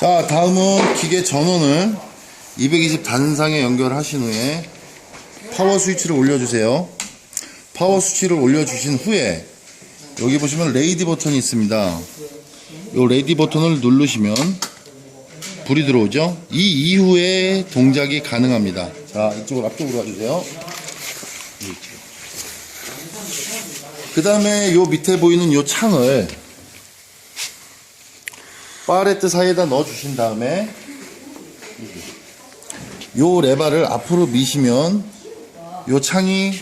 자, 다음은 기계 전원을 220 단상에 연결하신 후에 파워 스위치를 올려주세요. 파워 스위치를 올려주신 후에 여기 보시면 레이디 버튼이 있습니다. 이 레이디 버튼을 누르시면 불이 들어오죠. 이 이후에 동작이 가능합니다. 자, 이쪽으로 앞쪽으로 와주세요. 그 다음에 요 밑에 보이는 요 창을 파레트 사이에다 넣어 주신 다음에 요 레바를 앞으로 미시면 요 창이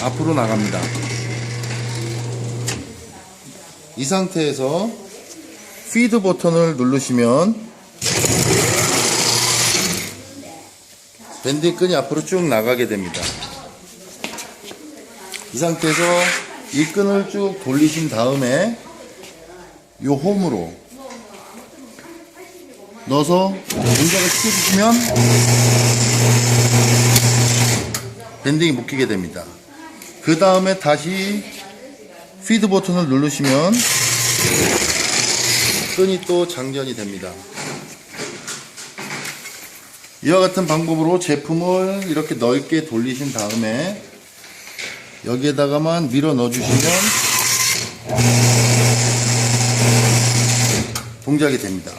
앞으로 나갑니다. 이 상태에서 피드 버튼을 누르시면 밴딩 끈이 앞으로 쭉 나가게 됩니다. 이 상태에서 이 끈을 쭉 돌리신 다음에 요 홈으로 넣어서 동작을 시켜주시면 밴딩이 묶이게 됩니다. 그 다음에 다시 피드 버튼을 누르시면 끈이 또 장전이 됩니다. 이와 같은 방법으로 제품을 이렇게 넓게 돌리신 다음에 여기에다가만 밀어 넣어 주시면 동작이 됩니다.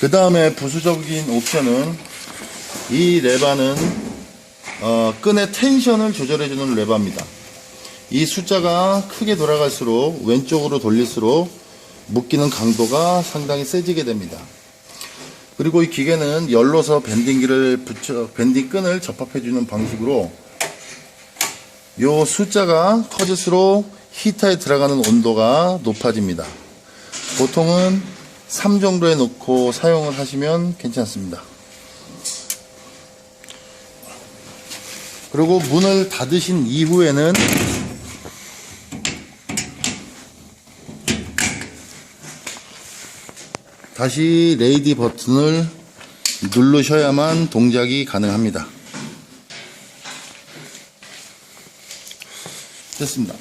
그 다음에 부수적인 옵션은 이 레바는 어, 끈의 텐션을 조절해주는 레바입니다. 이 숫자가 크게 돌아갈수록 왼쪽으로 돌릴수록 묶이는 강도가 상당히 세지게 됩니다. 그리고 이 기계는 열로서 밴딩기를 붙여 밴딩 끈을 접합해주는 방식으로 요 숫자가 커질수록 히터에 들어가는 온도가 높아집니다. 보통은 3 정도에 놓고 사용을 하시면 괜찮습니다. 그리고 문을 닫으신 이후에는 다시 레이디 버튼을 누르셔야만 동작이 가능합니다. 됐습니다.